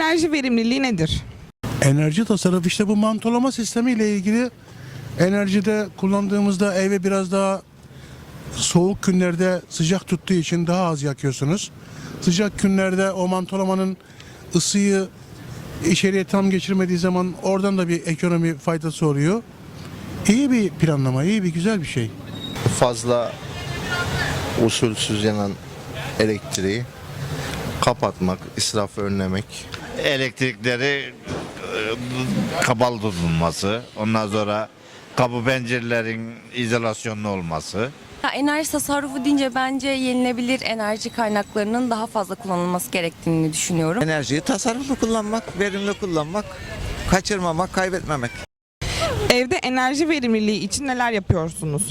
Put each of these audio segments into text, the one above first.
Enerji verimliliği nedir? Enerji tasarrufu işte bu mantolama sistemi ile ilgili enerjide kullandığımızda eve biraz daha soğuk günlerde sıcak tuttuğu için daha az yakıyorsunuz. Sıcak günlerde o mantolamanın ısıyı içeriye tam geçirmediği zaman oradan da bir ekonomi faydası oluyor. İyi bir planlama, iyi bir güzel bir şey. fazla usulsüz yanan elektriği kapatmak, israfı önlemek. Elektrikleri e, kapalı tutulması, ondan sonra kapı pencerelerin izolasyonlu olması. Ya enerji tasarrufu deyince bence yenilebilir enerji kaynaklarının daha fazla kullanılması gerektiğini düşünüyorum. Enerjiyi tasarruflu kullanmak, verimli kullanmak, kaçırmamak, kaybetmemek. Evde enerji verimliliği için neler yapıyorsunuz?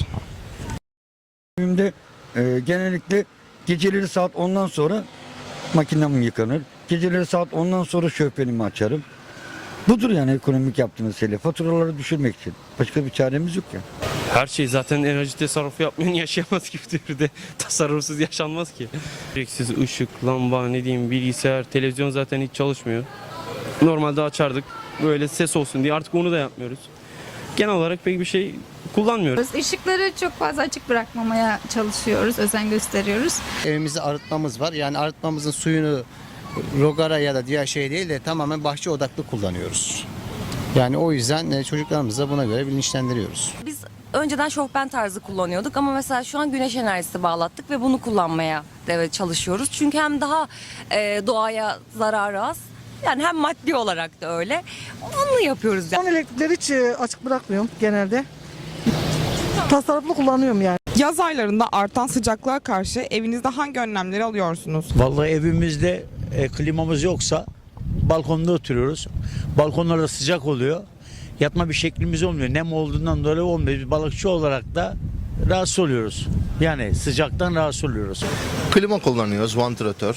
Evimde e, genellikle geceleri saat 10'dan sonra makinem yıkanır. Geceleri saat 10'dan sonra şofbenimi açarım. Budur yani ekonomik yaptığımız şeyle. Faturaları düşürmek için. Başka bir çaremiz yok ya. Her şey zaten enerji tasarrufu yapmayan yaşayamaz ki bu devirde. Tasarrufsuz yaşanmaz ki. Gereksiz ışık, lamba, ne diyeyim bilgisayar, televizyon zaten hiç çalışmıyor. Normalde açardık böyle ses olsun diye artık onu da yapmıyoruz. Genel olarak pek bir şey kullanmıyoruz. Işıkları çok fazla açık bırakmamaya çalışıyoruz, özen gösteriyoruz. evimizde arıtmamız var. Yani arıtmamızın suyunu rogara ya da diğer şey değil de tamamen bahçe odaklı kullanıyoruz. Yani o yüzden e, çocuklarımızı da buna göre bilinçlendiriyoruz. Biz önceden şofben tarzı kullanıyorduk ama mesela şu an güneş enerjisi bağlattık ve bunu kullanmaya çalışıyoruz. Çünkü hem daha e, doğaya zararı az yani hem maddi olarak da öyle. Onu yapıyoruz yani. Son elektrikleri hiç e, açık bırakmıyorum genelde. Tasarruflu kullanıyorum yani. Yaz aylarında artan sıcaklığa karşı evinizde hangi önlemleri alıyorsunuz? Vallahi evimizde e, klimamız yoksa balkonda oturuyoruz. Balkonlarda sıcak oluyor. Yatma bir şeklimiz olmuyor. Nem olduğundan dolayı olmuyor. Biz balıkçı olarak da rahatsız oluyoruz. Yani sıcaktan rahatsız oluyoruz. Klima kullanıyoruz, vantilatör.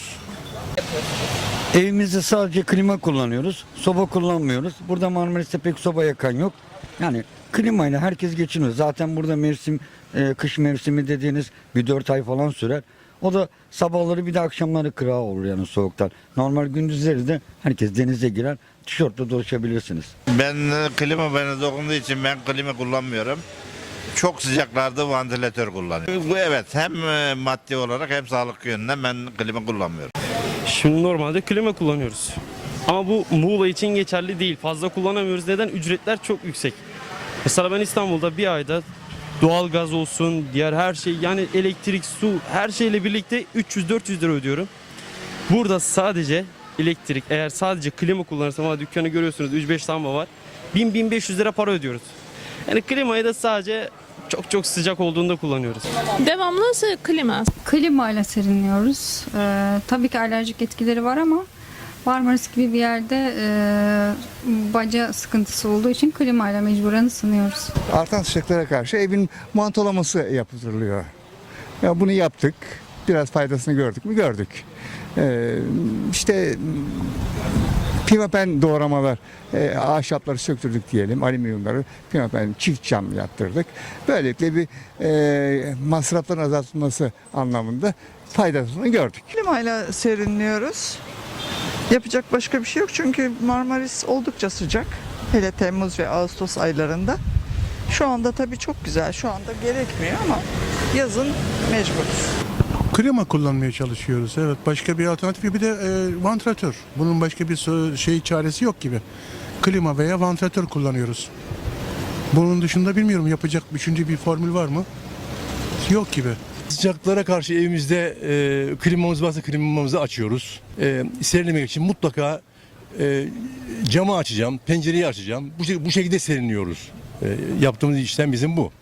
Evimizde sadece klima kullanıyoruz. Soba kullanmıyoruz. Burada Marmaris'te pek soba yakan yok. Yani klimayla herkes geçiniyor. Zaten burada mevsim, e, kış mevsimi dediğiniz bir 4 ay falan sürer. O da sabahları bir de akşamları kıra olur yani soğuktan. Normal gündüzleri de herkes denize girer. Tişörtle dolaşabilirsiniz. Ben e, klima bana dokunduğu için ben klima kullanmıyorum. Çok sıcaklarda vantilatör kullanıyorum. Bu evet hem e, maddi olarak hem sağlık yönünden ben klima kullanmıyorum. Şimdi normalde klima kullanıyoruz. Ama bu Muğla için geçerli değil. Fazla kullanamıyoruz. Neden? Ücretler çok yüksek. Mesela ben İstanbul'da bir ayda doğal gaz olsun, diğer her şey yani elektrik, su her şeyle birlikte 300-400 lira ödüyorum. Burada sadece elektrik eğer sadece klima kullanırsam ama dükkanı görüyorsunuz 3-5 lamba var. 1000-1500 lira para ödüyoruz. Yani klimayı da sadece çok çok sıcak olduğunda kullanıyoruz. Devamlı klima. Klimayla serinliyoruz. Ee, tabii ki alerjik etkileri var ama Marmaris gibi bir yerde e, baca sıkıntısı olduğu için klimayla mecburen ısınıyoruz. Artan sıcaklara karşı evin mantolaması yapılıyor. Ya bunu yaptık. Biraz faydasını gördük mü? Gördük. Ee, işte pimapen doğramalar, e, ahşapları söktürdük diyelim, alüminyumları pimapen çift cam yaptırdık. Böylelikle bir e, masrafların azaltılması anlamında faydasını gördük. Klimayla serinliyoruz. Yapacak başka bir şey yok çünkü Marmaris oldukça sıcak. Hele Temmuz ve Ağustos aylarında. Şu anda tabii çok güzel. Şu anda gerekmiyor ama yazın mecburuz. Klima kullanmaya çalışıyoruz. Evet, başka bir alternatif. Bir de e, vantilatör. Bunun başka bir şey çaresi yok gibi. Klima veya vantilatör kullanıyoruz. Bunun dışında bilmiyorum yapacak üçüncü bir formül var mı? Yok gibi. Sıcaklara karşı evimizde e, klimamız varsa klimamızı açıyoruz. E, serinlemek için mutlaka e, camı açacağım, pencereyi açacağım. Bu, bu şekilde serinliyoruz. E, yaptığımız işlem bizim bu.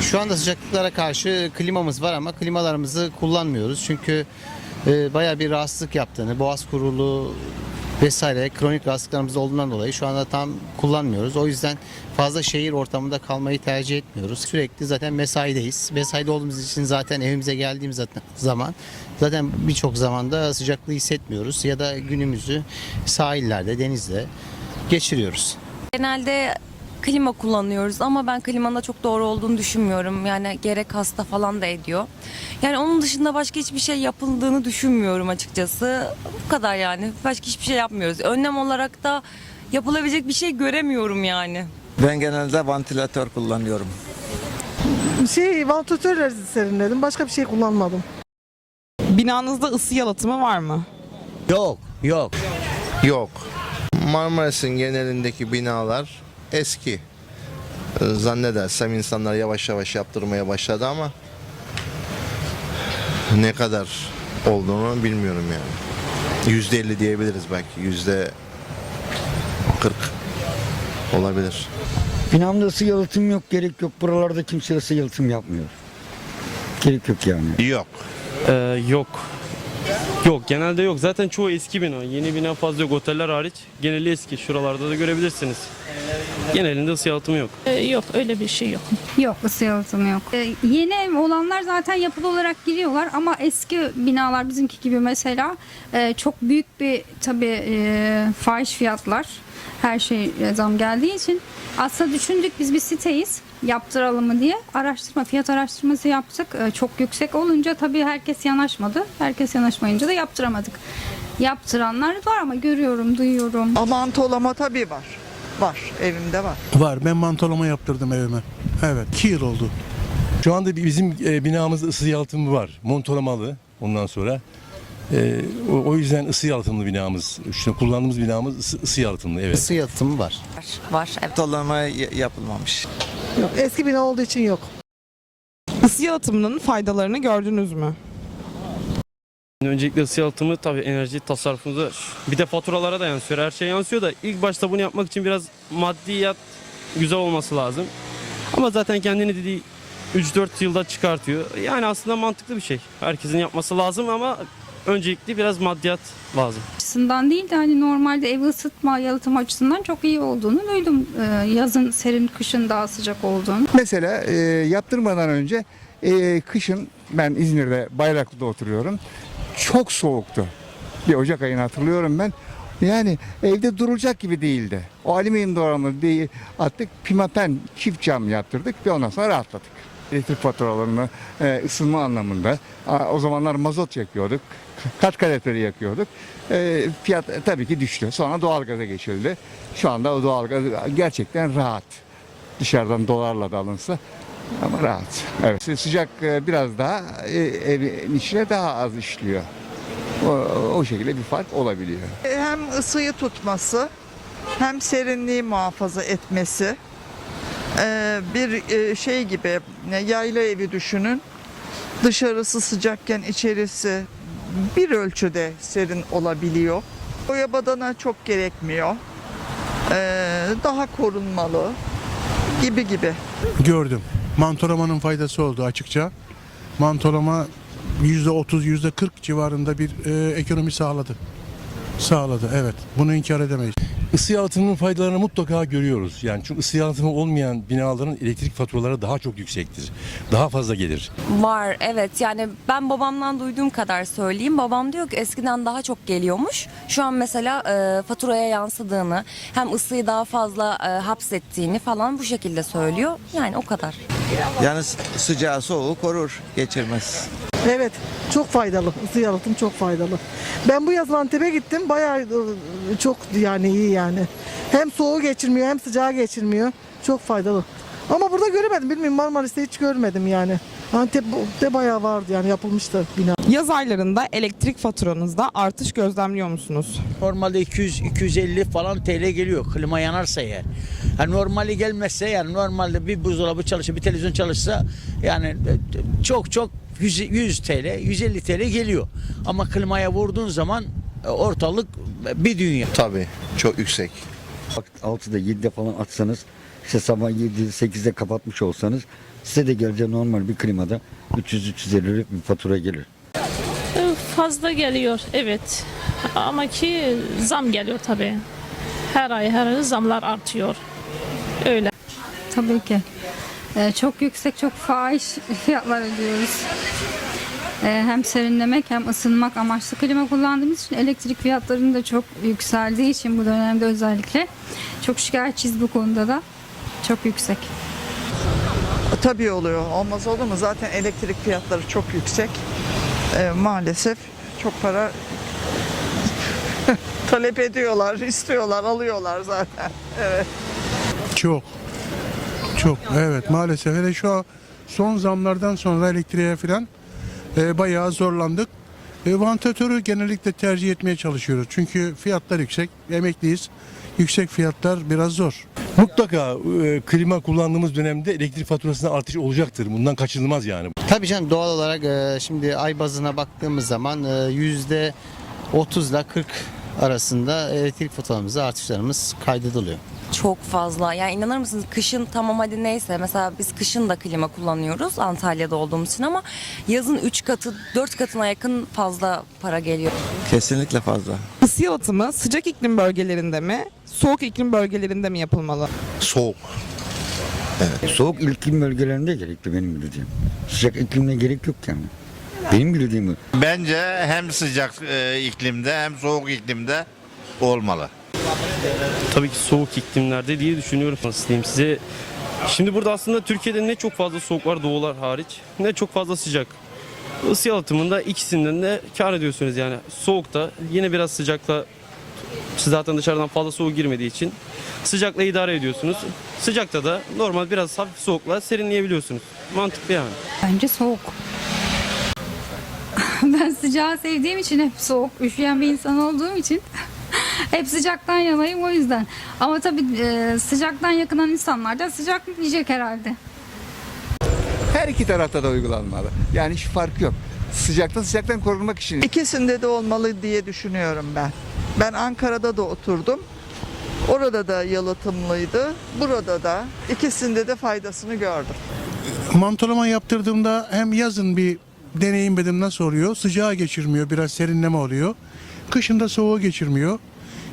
Şu anda sıcaklıklara karşı klimamız var ama klimalarımızı kullanmıyoruz. Çünkü e, bayağı bir rahatsızlık yaptığını, boğaz kuruluğu vesaire kronik rahatsızlıklarımız olduğundan dolayı şu anda tam kullanmıyoruz. O yüzden fazla şehir ortamında kalmayı tercih etmiyoruz. Sürekli zaten mesaideyiz. Mesaide olduğumuz için zaten evimize geldiğimiz zaman zaten birçok zamanda sıcaklığı hissetmiyoruz ya da günümüzü sahillerde, denizde geçiriyoruz. Genelde klima kullanıyoruz ama ben klimanın da çok doğru olduğunu düşünmüyorum. Yani gerek hasta falan da ediyor. Yani onun dışında başka hiçbir şey yapıldığını düşünmüyorum açıkçası. Bu kadar yani. Başka hiçbir şey yapmıyoruz. Önlem olarak da yapılabilecek bir şey göremiyorum yani. Ben genelde vantilatör kullanıyorum. Şey vantilatörler serinledim. Başka bir şey kullanmadım. Binanızda ısı yalıtımı var mı? Yok, yok. Yok. Marmaris'in genelindeki binalar eski. Ee, Zannedersem insanlar yavaş yavaş yaptırmaya başladı ama ne kadar olduğunu bilmiyorum yani. Yüzde elli diyebiliriz belki. Yüzde kırk olabilir. Binamda ısı yalıtım yok, gerek yok. Buralarda kimse ısı yalıtım yapmıyor. Gerek yok yani. Yok. Ee, yok. Yok genelde yok. Zaten çoğu eski bina. Yeni bina fazla yok. Oteller hariç. Geneli eski. Şuralarda da görebilirsiniz. Genelinde ısı yalıtımı yok. Yok öyle bir şey yok. Yok ısı yalıtımı yok. Ee, yeni ev olanlar zaten yapılı olarak giriyorlar ama eski binalar bizimki gibi mesela e, çok büyük bir tabii e, fahiş fiyatlar. Her şey zam geldiği için aslında düşündük biz bir siteyiz yaptıralım mı diye araştırma fiyat araştırması yaptık. E, çok yüksek olunca tabii herkes yanaşmadı. Herkes yanaşmayınca da yaptıramadık. Yaptıranlar var ama görüyorum, duyuyorum. Mantolama tabii var. Var. Evimde var. Var. Ben mantolama yaptırdım evime. Evet. 2 yıl oldu. Şu anda bizim e, binamızda ısı yalıtımı var. Montolamalı ondan sonra. E, o, o yüzden ısı yalıtımlı binamız. Şu kullandığımız binamız ısı, ısı yalıtımlı evet. Isı yalıtımı var. Var evet. Montolama y- yapılmamış. Yok. Eski bina olduğu için yok. Isı yalıtımının faydalarını gördünüz mü? Öncelikle ısı yalıtımı tabii enerji tasarrufumuza bir de faturalara da yansıyor. Her şey yansıyor da ilk başta bunu yapmak için biraz maddiyat güzel olması lazım. Ama zaten kendini dediği 3-4 yılda çıkartıyor. Yani aslında mantıklı bir şey. Herkesin yapması lazım ama öncelikle biraz maddiyat lazım. açısından değil de hani normalde evi ısıtma, yalıtım açısından çok iyi olduğunu duydum. Ee, yazın serin, kışın daha sıcak olduğunu. Mesela e, yaptırmadan önce e, kışın ben İzmir'de Bayraklı'da oturuyorum. Çok soğuktu. Bir Ocak ayını hatırlıyorum ben. Yani evde durulacak gibi değildi. O alüminyum doğramı değil attık. Pimapen çift cam yaptırdık ve ondan sonra rahatladık. Elektrik faturalarını e, ısınma anlamında. O zamanlar mazot yakıyorduk. Kaç kaloriferi yakıyorduk. E, fiyat tabii ki düştü. Sonra doğalgaza geçildi. Şu anda o doğalgaz gerçekten rahat dışarıdan dolarla da alınsa ama rahat. Evet. Sıcak e, biraz daha e, evin içine daha az işliyor. O, o şekilde bir fark olabiliyor. Hem ısıyı tutması hem serinliği muhafaza etmesi. Ee, bir e, şey gibi yayla evi düşünün. Dışarısı sıcakken içerisi bir ölçüde serin olabiliyor. Boya badana çok gerekmiyor. Ee, daha korunmalı gibi gibi. Gördüm. Mantolamanın faydası oldu açıkça. Mantolama %30, %40 civarında bir e, ekonomi sağladı. Sağladı evet. Bunu inkar edemeyiz. Isı yalıtımının faydalarını mutlaka görüyoruz. Yani çünkü ısı yalıtımı olmayan binaların elektrik faturaları daha çok yüksektir. Daha fazla gelir. Var evet yani ben babamdan duyduğum kadar söyleyeyim. Babam diyor ki eskiden daha çok geliyormuş. Şu an mesela e, faturaya yansıdığını hem ısıyı daha fazla e, hapsettiğini falan bu şekilde söylüyor. Yani o kadar. Yani sıcağı soğuğu korur, geçirmez. Evet, çok faydalı. Isı yalıtım çok faydalı. Ben bu yaz Antep'e gittim. Bayağı e, çok yani iyi yani. Hem soğuğu geçirmiyor hem sıcağı geçirmiyor. Çok faydalı. Ama burada göremedim. Bilmiyorum Marmaris'te hiç görmedim yani. Antep'te bayağı vardı yani yapılmıştı bina. Yaz aylarında elektrik faturanızda artış gözlemliyor musunuz? Normalde 200-250 falan TL geliyor klima yanarsa eğer. Yani normali gelmezse yani normalde bir buzdolabı çalışsa bir televizyon çalışsa yani çok çok 100, 100 TL 150 TL geliyor. Ama klimaya vurduğun zaman e, ortalık bir dünya. Tabii çok yüksek. Bak 6'da 7'de falan atsanız işte sabah 7'de 8'de kapatmış olsanız size de gelecek normal bir klimada 300-350 liralık bir fatura gelir. Fazla geliyor evet. Ama ki zam geliyor tabii. Her ay her ay zamlar artıyor. Öyle. Tabii ki. Ee, çok yüksek, çok fahiş fiyatlar ödüyoruz. Ee, hem serinlemek hem ısınmak amaçlı klima kullandığımız için elektrik fiyatlarının da çok yükseldiği için bu dönemde özellikle çok şikayetçiyiz bu konuda da. çok yüksek. Tabii oluyor. Olmaz olur mu? Zaten elektrik fiyatları çok yüksek. Ee, maalesef çok para talep ediyorlar, istiyorlar, alıyorlar zaten. Evet. Çok. Çok. Evet maalesef. Hele şu son zamlardan sonra elektriğe falan e, bayağı zorlandık. E, vantilatörü genellikle tercih etmeye çalışıyoruz. Çünkü fiyatlar yüksek. Emekliyiz. Yüksek fiyatlar biraz zor. Mutlaka e, klima kullandığımız dönemde elektrik faturasında artış olacaktır. Bundan kaçınılmaz yani. Tabii canım doğal olarak e, şimdi ay bazına baktığımız zaman e, yüzde 30 ile 40 arasında elektrik faturamızda artışlarımız kaydediliyor. Çok fazla. Yani inanır mısınız kışın tamam hadi neyse mesela biz kışın da klima kullanıyoruz Antalya'da olduğumuz için ama yazın 3 katı 4 katına yakın fazla para geliyor. Kesinlikle fazla. Isı yalıtımı sıcak iklim bölgelerinde mi, soğuk iklim bölgelerinde mi yapılmalı? Soğuk. Soğuk iklim bölgelerinde gerekli benim bildiğim. Sıcak iklimde gerek yok yani. Benim bildiğim bu. Bence hem sıcak e, iklimde hem soğuk iklimde olmalı. Tabii ki soğuk iklimlerde diye düşünüyorum. Nasıl diyeyim size? Şimdi burada aslında Türkiye'de ne çok fazla soğuk var doğular hariç ne çok fazla sıcak. Isı yalıtımında ikisinden de kar ediyorsunuz yani. Soğukta yine biraz sıcakla zaten dışarıdan fazla soğuk girmediği için sıcakla idare ediyorsunuz. Sıcakta da normal biraz hafif soğukla serinleyebiliyorsunuz. Mantıklı yani. Bence soğuk. Ben sıcağı sevdiğim için hep soğuk, üşüyen bir insan olduğum için hep sıcaktan yanayım o yüzden. Ama tabii e, sıcaktan yakınan insanlar da sıcak yiyecek herhalde. Her iki tarafta da uygulanmalı. Yani hiç fark yok. Sıcaktan sıcaktan korunmak için. İkisinde de olmalı diye düşünüyorum ben. Ben Ankara'da da oturdum. Orada da yalıtımlıydı. Burada da ikisinde de faydasını gördüm. Mantolama yaptırdığımda hem yazın bir deneyimledim nasıl oluyor. Sıcağı geçirmiyor, biraz serinleme oluyor. Kışında soğuğu geçirmiyor.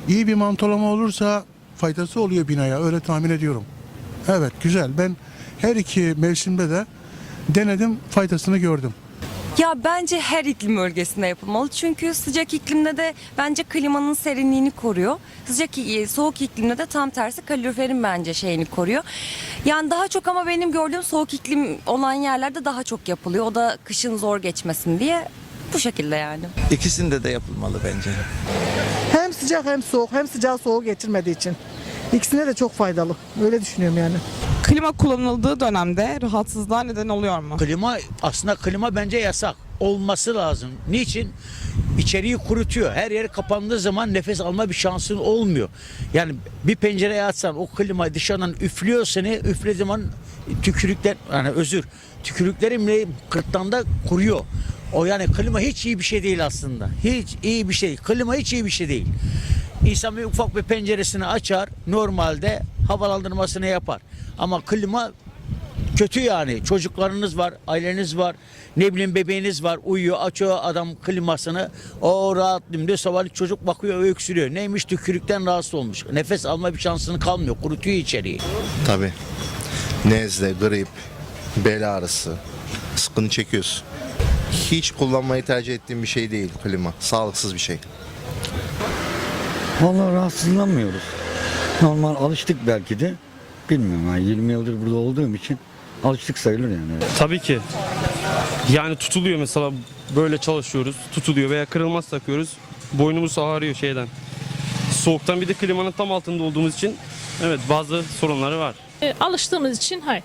İyi bir mantolama olursa faydası oluyor binaya öyle tahmin ediyorum. Evet güzel. Ben her iki mevsimde de denedim faydasını gördüm. Ya bence her iklim bölgesinde yapılmalı. Çünkü sıcak iklimde de bence klimanın serinliğini koruyor. Sıcak soğuk iklimde de tam tersi kaloriferin bence şeyini koruyor. Yani daha çok ama benim gördüğüm soğuk iklim olan yerlerde daha çok yapılıyor. O da kışın zor geçmesin diye bu şekilde yani. İkisinde de yapılmalı bence. Hem sıcak hem soğuk hem sıcağı soğuğu geçirmediği için. İkisine de çok faydalı. Öyle düşünüyorum yani. Klima kullanıldığı dönemde rahatsızlığa neden oluyor mu? Klima aslında klima bence yasak. Olması lazım. Niçin? İçeriği kurutuyor. Her yer kapandığı zaman nefes alma bir şansın olmuyor. Yani bir pencereye atsan o klima dışarıdan üflüyor seni. Üflediği zaman tükürükler yani özür tükürüklerin bile gırtlağında kuruyor. O yani klima hiç iyi bir şey değil aslında. Hiç iyi bir şey. Klima hiç iyi bir şey değil. İnsan bir ufak bir penceresini açar. Normalde havalandırmasını yapar. Ama klima kötü yani. Çocuklarınız var, aileniz var, ne bileyim bebeğiniz var, uyuyor, açıyor adam klimasını. O rahat diyor. Sabahleyin çocuk bakıyor, öksürüyor. Neymiş tükürükten rahatsız olmuş. Nefes alma bir şansını kalmıyor. Kurutuyor içeriği. Tabii. Nezle, grip, bel ağrısı. Sıkıntı çekiyorsun. Hiç kullanmayı tercih ettiğim bir şey değil klima. Sağlıksız bir şey. Vallahi rahatsızlanmıyoruz. Normal alıştık belki de. Bilmiyorum yani 20 yıldır burada olduğum için alıştık sayılır yani. Tabii ki. Yani tutuluyor mesela böyle çalışıyoruz. Tutuluyor veya kırılmaz takıyoruz. Boynumuz ağrıyor şeyden. Soğuktan bir de klimanın tam altında olduğumuz için evet bazı sorunları var. E, alıştığımız için hayır.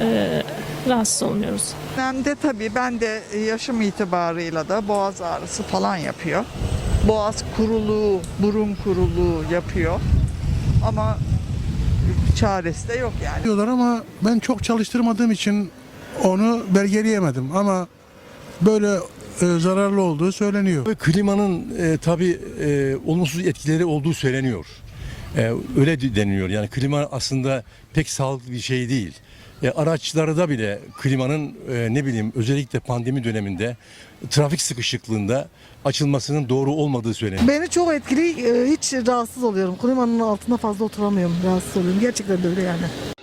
E, rahatsız olmuyoruz. Dönemde tabii ben de yaşım itibarıyla da boğaz ağrısı falan yapıyor. Boğaz kuruluğu, burun kuruluğu yapıyor. Ama çaresi de yok yani. Diyorlar ama ben çok çalıştırmadığım için onu belgeleyemedim ama böyle e, zararlı olduğu söyleniyor. Ve klimanın e, tabii e, olumsuz etkileri olduğu söyleniyor. E, öyle de- deniliyor. Yani klima aslında pek sağlıklı bir şey değil. E, araçlarda bile klimanın e, ne bileyim özellikle pandemi döneminde trafik sıkışıklığında açılmasının doğru olmadığı söyleniyor. Beni çok etkili, hiç rahatsız oluyorum. Klimanın altında fazla oturamıyorum, rahatsız oluyorum. Gerçekten de öyle yani.